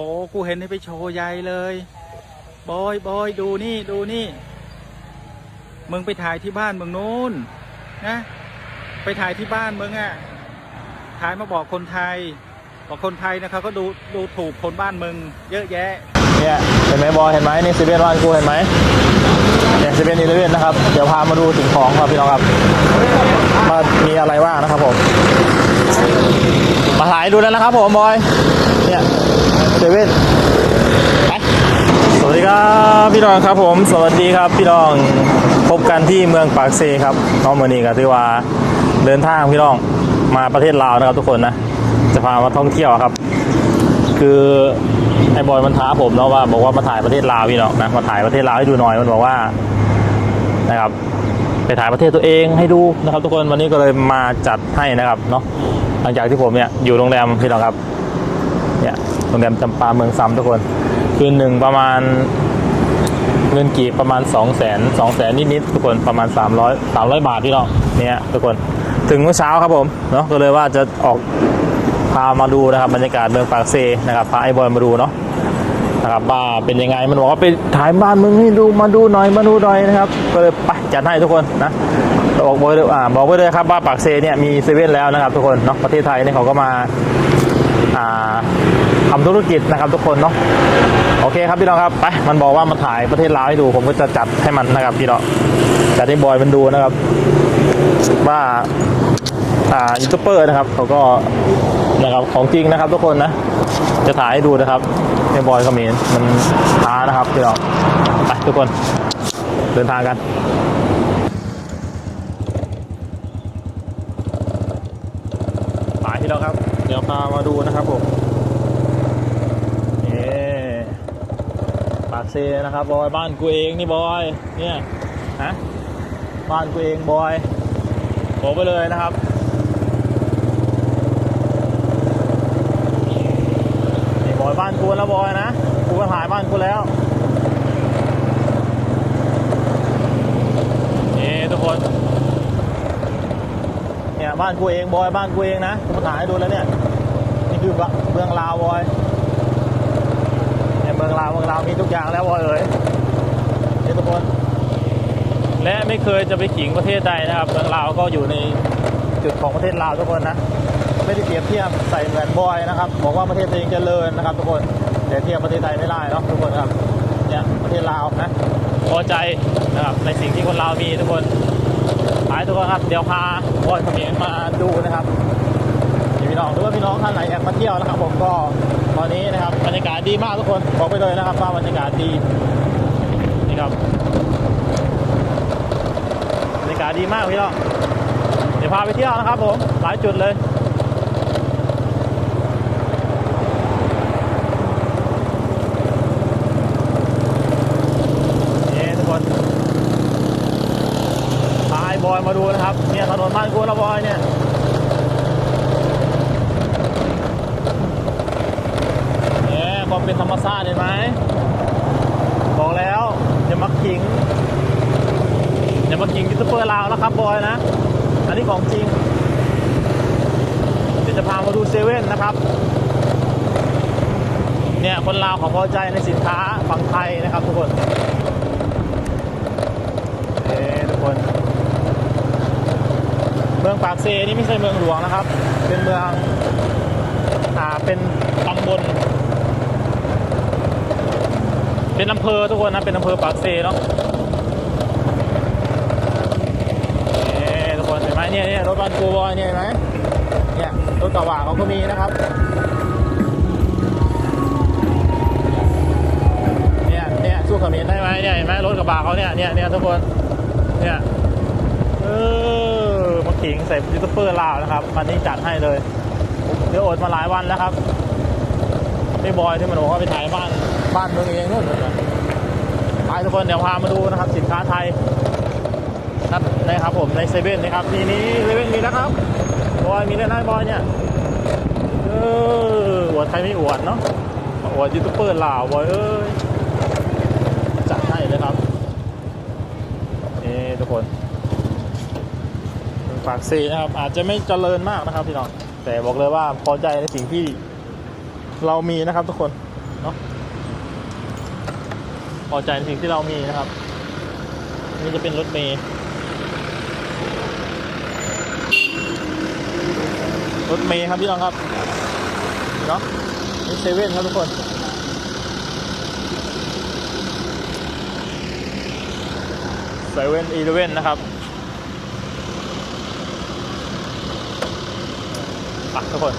โอ้กูเห็นให้ไปโชว์ใหญ่เลย บอย บอย ดูนี่ ดูนี่ มึงไปถ่ายที่บ้านมึงนู้นนะ ไปถ่ายที่บ้านมึงอะ่ะ ถ่ายมาบอกคนไทย บอกคนไทยนะเขาก็ดูดูถูกคนบ้านมึง เยอะแยะ เนี่ยเห็นไหมบอยเห็นไหมนี่ซีเว่นบ้านกูเห็นไหมเนี่ยซีเว่นอีเลเว่นนะครับ เดี๋ยวพามาดูสิ่งของครับพี่น้องครับมามีอะไรบ้างนะครับผม มาถ่ายดูแล้วนะครับผมบอยเนี่ยเซเว่นสวัสดีครับพี่น้องครับผม สวัสดีครับพี่น้องพบกันที่เมืองปากเซครับน้องมือนี้ก็ถือว่าเดินทางพี่น้องมาประเทศลาวนะครับทุกคนนะจะพามาท่องเที่ยวครับ คือ อ้บอยมันท้าผมเนาะว่าบอกว่ามาถ่ายประเทศลาวพี่เน้องนะมาถ่ายประเทศลาวให้ดูหน่อยมันบอกว่านะครับไปถ่ายประเทศตัวเองให้ดูนะครับทุกคนวันนี้ก็เลยมาจัดให้นะครับเนาะหลังจากที่ผมเนี่ยอยู่โรงแรมพี่น้องครับเนี่ยโรงแรมจำปาเมืองซ้ำทุกคน คืนหนึ่งประมาณเงินกีบประมาณ 2 0 0 0 0 0 2 0 0 0 0นิดๆทุกคนประมาณ 300 300 บาทพี่น้องเนี่ยทุกคนถึงเมื่อเช้าครับผมเนาะก็เลยว่าจะออกพามาดูนะครับบรรยากาศเมืองปากเซนะครับพาไอ้บอยมาดูเนาะ นะครับว่าเป็นยังไงมันบอกว่าไปถ่ายบ้านมึงให้ดูมาดูหน่อยมาดูหน่อยนะครับ ก็เลยไปจัดให้ทุกคนนะบอกไว้เลยอ่าบอกไว้เลยครับว่าปากเซเนี่ยมีเซเว่นแล้วนะครับ ทุกคนเนาะประเทศไทยเนี่ยเขาก็มาอ่าทำธุรกิจนะครับทุกคนเนาะโอเคครับพี่น้องครับไปมันบอกว่ามาถ่ายประเทศลาวให้ดูผมก็จะจัดให้มันนะครับพี่น้องจัดให้บอยมันดูนะครับ ว่าอ่ายูทูบเบอร์นะครับเขาก็นะครับของจริงนะครับทุกคนนะ จะถ่ายให้ดูนะครับในบอยคอมเมนมันท้านะครับพี่น้องไปทุกคนเดินทางกันไปที่เราครับ เดี๋ยวพามาดูนะครับผมนี่ปากเซนะครับบอยบ้านกูเองนี่บอยเนี่ยฮะบ้านกูเองบอยบอกไปเลยนะครับ นี่บอยบ้านกูแล้วบอยนะกูก็ถ่ายบ้านกูแล้วนี่ทุกคน เนี่ยบ้านกูเองบอยบ้านกูเองนะกูถ่ายให้ดูแล้วเนี่ยนี่คือเมืองลาวบอยเนี่ยเมืองลาวเมืองลาวมีทุกอย่างแล้วบอยเอ๋ยนี่ทุกคน และไม่เคยจะไปขิงประเทศใดนะครับ เมืองลาวก็อยู่ในจุดของประเทศลาวทุกคนนะ ไม่ได้เปรียบเทียบใส่เหมือนบอยนะครับ บอกว่าประเทศตัวเองเจริญนะครับ ทุกคนแต่เทียบประเทศไทยไม่ได้เนาะทุกคนครับเนี่ยประเทศลาวนะพอใจนะครับในสิ่งที่คนลาวมีทุกคนไปทุกคนครับเดี๋ยวพาบอยเขมรมาดูนะครับพี่น้องหรือว่าพี่น้องท่านไหนอยากมาเที่ยวนะครับ ผมก็ตอนนี้นะครับบรรยากาศดีมากทุกคนบอกไปเลยนะครับว่าบรรยากาศดีนี่ครับบรรยากาศดีมากพี่น้องเดี๋ยวพาไปเที่ยวนะครับ ผมหลายจุดเลย นี่ทุกคนพาไอ้บอย มาดูนะครับ เนี่ยถนนบ้านกูแล้วบอยเนี่ยเนี่ยความเป็นธรรมชาติเห็นไหมบอกแล้วอย่ามาขิงอย่ามาขิงยูทูบเบอร์ลาวนะครับบอยนะ อันนี้ของจริง เดี๋ยวจะพามาดูเซเว่นนะครับ เนี่ยคนลาวเขาพอใจในสินค้าฝั่งไทยนะครับทุกคนเอ้ทุกคน เมืองปากเซ นี่ไม่ใช่เมืองหลวงนะครับ เป็นเมืองอ่าเป็นตำบล เป็นอำเภอทุกคนนะ เป็นอำเภอปากเซเนาะเอ้ทุกคนเห็นไหมเนี่ยเนี่ยรถบัสกูบอยเนี่ยเห็นไหมเนี่ยรถกระบะเขาก็มีนะครับเนี่ยเนี่ยสู้เขมรได้ไหมเนี่ยเห็นไหมรถกระบะเขาเนี่ยเนี่ยเนี่ยทุกคนเนี่ยเออ ขิงใส่ยูทูบเบอร์ลาวนะครับวันนี้จัดให้เลยเดี๋ยวอดมาหลายวันแล้วครับพี่บอยที่มันบอกว่าไปถ่ายบ้านบ้านเมืองเองนู่นไปทุกคนเดี๋ยวพามาดูนะครับ สินค้าไทยครับนะครับผมในเซเว่นนะครับทีนี้เซเว่นมีแล้วครับบอยมีแล้วนะบอยเนี่ยเอออวดไทยไม่อวดเนาะอวดยูทูบเบอร์ลาวบอยเอ้ย จัดให้เลยครับนี่ทุกคน ปากซีนะครับอาจจะไม่เจริญมากนะครับพี่น้องแต่บอกเลยว่าพอใจในสิ่งที่เรามีนะครับทุกคนเนาะพอใจในสิ่งที่เรามีนะครับ นี่จะเป็นรถเมย์รถเมย์ครับพี่น้องครับเนาะนี่เซเว่นครับทุกคนเซเว่นอีเลเว่นนะครับะทุกคน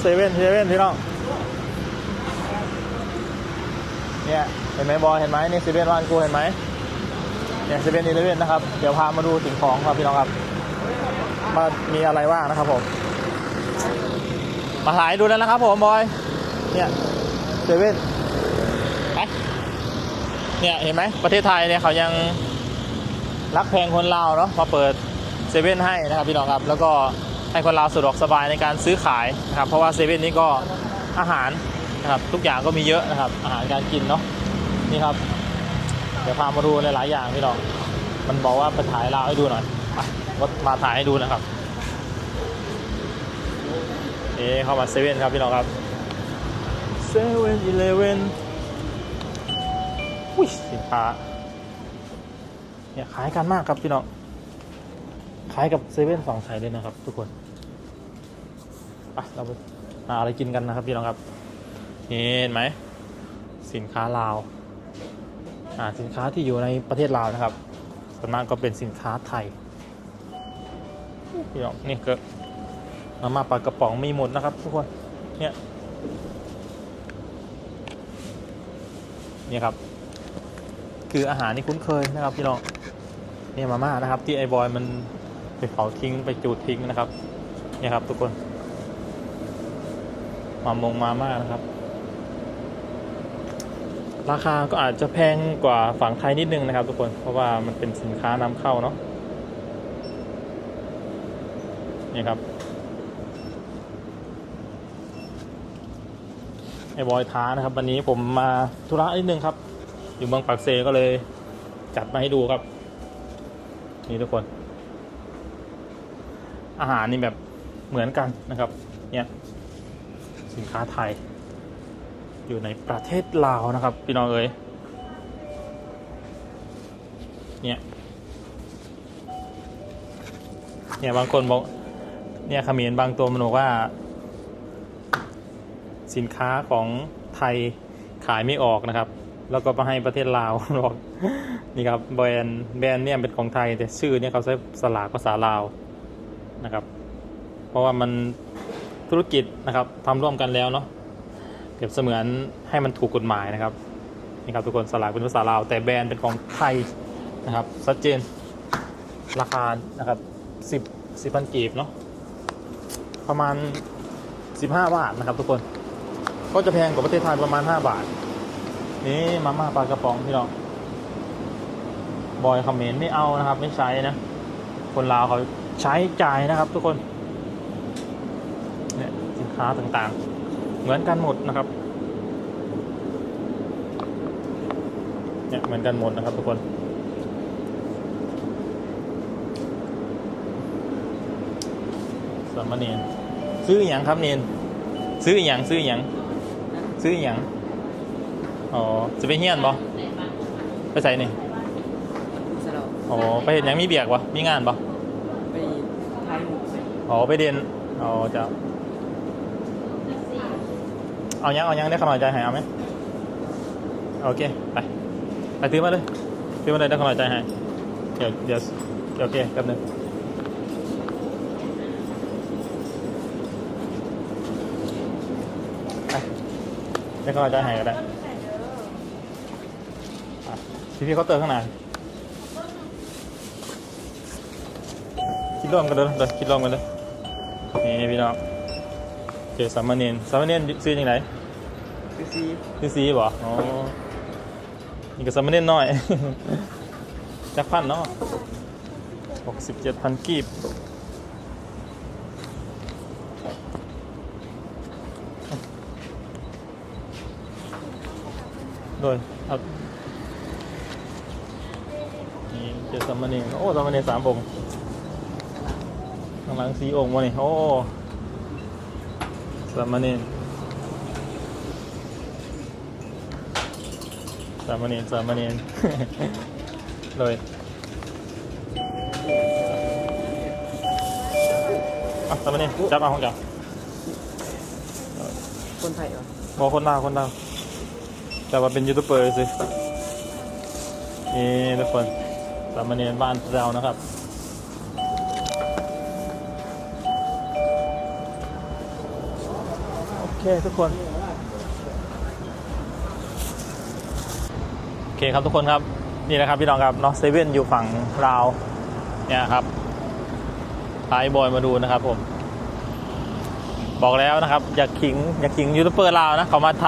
เซเว่นเซเว่นพี่น้อง เนี่ย เห็นไหมบอยเห็นไหมนี่เซเว่นบ้านกูเห็นไหมเนี่ยเซเว่นอีเลเว่นนะครับ เดี๋ยวพามาดูสิ่งของครับพี่น้องครับมามีอะไรบ้างนะครับผม มาถ่ายดูแล้วนะครับผมบอย เนี่ยเซเว่นไปเนี่ยเห็นไหมประเทศไทยเนี่ยเขายังรักแพงคนลาวเนาะมาเปิดเซเว่นให้นะครับพี่น้องครับ แล้วก็ ให้คนลาวสะดวกสบายในการซื้อขายนะครับเพราะว่าเซเว่นนี้ก็อาหารนะครับทุกอย่างก็มีเยอะนะครับอาหารการกินเนาะนี่ครับ เดี๋ยวพามาดูหลายๆอย่างพี่น้องมันบอกว่าไปถ่ายลาวให้ดูหน่อยไปก็มาถ่ายให้ดูนะครับนี่เข้ามาเซเว่นครับพี่น้องครับเซเว่นอีเลเว่นอุ้ยสินค้าเนี่ยขายกันมากครับพี่น้อง ขายกับเซเว่นฝั่งไทยเลยนะครับ ทุกคนไปเราไปหาอะไรกินกันนะครับพี่น้องครับนี่เห็นไหมสินค้าลาวอ่าสินค้าที่อยู่ในประเทศลาวนะครับส่วนมากก็เป็นสินค้าไทยพี่น้องนี่ก็มาม่าปลากระป๋องมีหมดนะครับ ทุกคนเนี่ยเนี่ยครับ คืออาหารที่คุ้นเคยนะครับพี่น้องเนี่ยมาม่านะครับ ที่ไอ้บอยมัน ไปเผาทิ้งไปจูดทิ้งนะครับเนี่ยครับ ทุกคน มามงมาม่านะครับ ราคาก็อาจจะแพงกว่าฝั่งไทยนิดนึงนะครับ ทุกคนเพราะว่ามันเป็นสินค้านำเข้าเนาะนี่ครับไอ้บอยท้านะครับ วันนี้ผมมาธุระนิดนึงครับ อยู่เมืองปากเซก็เลยจัดมาให้ดูครับ นี่ทุกคน อาหารนี่แบบเหมือนกันนะครับ เนี่ยสินค้าไทย อยู่ในประเทศลาวนะครับ พี่น้องเอ๋ยเนี่ยเนี่ยบางคนบอกเนี่ยเขมรบางตัวมันบอกว่า สินค้าของไทยขายไม่ออกนะครับ แล้วก็มาให้ประเทศลาวบอกนี่ครับแบรนด์แบรนด์เนี่ยเป็นของไทยแต่ชื่อเนี่ยเขาใช้สลากภาษาลาว นะครับ เพราะว่ามันธุรกิจนะครับทำร่วมกันแล้วเนาะเปรียบเสมือนให้มันถูกกฎหมายนะครับนี่ครับทุกคนสลากเป็นภาษาลาว แต่แบรนด์เป็นของไทยนะครับชัดเจนราคานะครับสิบสิบพันกีบเนาะประมาณสิบห้าบาทนะครับทุกคน ก็จะแพงกว่าประเทศไทยประมาณ 5 บาท นี่มาม่าปลากระป๋องพี่น้องบอยคอมเมนต์ไม่เอานะครับ ไม่ใช้นะ คนลาวเขา ใช้จ่ายนะครับทุกคนเนี่ยสินค้าต่างๆ เหมือนกันหมดนะครับเนี่ยเหมือนกันหมดนะครับทุกคน สามเณรซื้ออหย่างครับเนนซื้ออหย่างซื้ออหย่างซื้ออหย่างอ๋อจะไปเฮียนบ่ไปใส่นี่สลับอ๋อไปเห็นยังมีเบียกบ่มีงานบ่ไปไทยหมุก อ๋อไปเรียนอ๋อจะเอายังเอายังได้ขนาดใจให้เอาไหมโอเคไปไปซื้อมาเลยซื้อมาเลยได้ขนาดใจห้เดี๋ยวเดี๋ยวเดี๋ยวโอเคแป๊บนึงไปได้ขนาดใจให้ก็ได้พี่พี่เขาเติมข้างในคิดร่วมกันเลยเดี๋ยวคิดร่วมกันเลย พี่น้องเจอสามเณรสามเณรซื้อยังไงคือซีซื้อซีบ่อ๋อนี่ก็สามเณรน้อยจักพันเนาะหกสิบเจ็ดพันกีบโดยครับนี่เจอสามเณรโอ้สามเณรสามองค์ข้างหลังสี่องค์วะนี่โอ้ สามเณรสามเณรสามเณรเลยอะสามเณรจับเอาของจับคนไทยเหรอบอกคนลาวคนลาวแต่ว่าเป็นยูทูบเบอร์สินี่ทุกคนสามเณรบ้านเรวนะครับ เคทุกคน โอเคครับทุกคนครับ นี่นะครับพี่น้องครับเนาะเซเว่นอยู่ฝั่งลาว เนี่ยครับพาไอ้บอยมาดูนะครับผม บอกแล้วนะครับ อย่าขิง อย่าขิงยูทูบเบอร์ลาวนะ เขามาท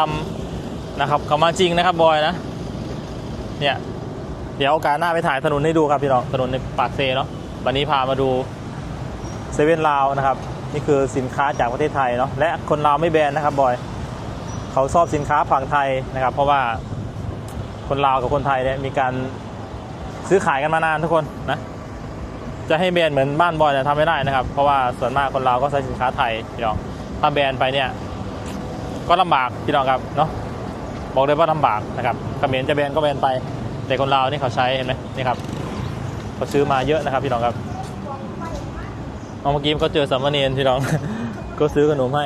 ำนะครับ เขามาจริงนะครับบอยนะ เนี่ย เดี๋ยวโอกาสหน้าไปถ่ายถนนให้ดูครับพี่น้อง ถนนในปากเซเนาะ วันนี้พามาดูเซเว่นลาวนะครับ นี่คือสินค้าจากประเทศไทยเนาะและคนลาวไม่แบนนะครับบอยเขาชอบสินค้าฝั่งไทยนะครับ เพราะว่าคนลาวกับคนไทยเนี่ยมีการซื้อขายกันมานานทุกคนนะจะให้แบรนด์เหมือนบ้านบอยเนี่ยทำไม่ได้นะครับ เพราะว่าส่วนมากคนลาวก็ใช้สินค้าไทยพี่น้องถ้าแบรนด์ไปเนี่ย ก็ลำบากพี่น้องครับเนาะบอกเลยว่าลำบากนะครับกระเมรจะแบรนด์ก็แบรนด์ไป แต่คนลาวนี่เขาใช้เห็นไหมนี่ครับเขาซื้อมาเยอะนะครับพี่น้องครับ เอาเมื่อกี้ก็เจอสามเณรพี่น้อง ก็ซื้อขนมให้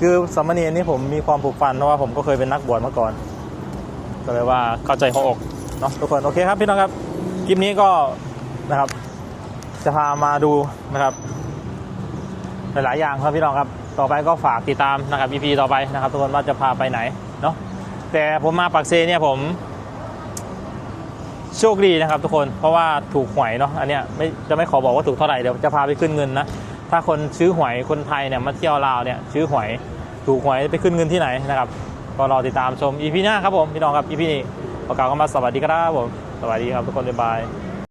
คือสามเณรนี่ผมมีความผูกพันเพราะว่าผมก็เคยเป็นนักบวชมาก่อน ก็เลยว่าเข้าใจหัวอกเนาะทุกคนโอเคครับพี่น้องครับคลิปนี้ก็นะครับ จะพามาดูนะครับหลายๆอย่างครับพี่น้องครับ ต่อไปก็ฝากติดตามนะครับ EP ต่อไปนะครับ ทุกคนว่าจะพาไปไหนเนาะแต่ผมมาปักเซเนี่ยผม โชคดีนะครับทุกคนเพราะว่าถูกหวยเนาะอันเนี้ยไม่จะไม่ขอบอกว่าถูกเท่าไหร่เดี๋ยวจะพาไปขึ้นเงินนะถ้าคนซื้อหวยคนไทยเนี่ยมาเที่ยวลาวเนี่ยซื้อหวยถูกหวยไปขึ้นเงินที่ไหนนะครับก็รอติดตามชมอีพีหน้าครับผมพี่น้องครับอีพีนี้ขอกล่าวคำว่าสวัสดีครับผมสวัสดีครับทุกคนบ๊ายบาย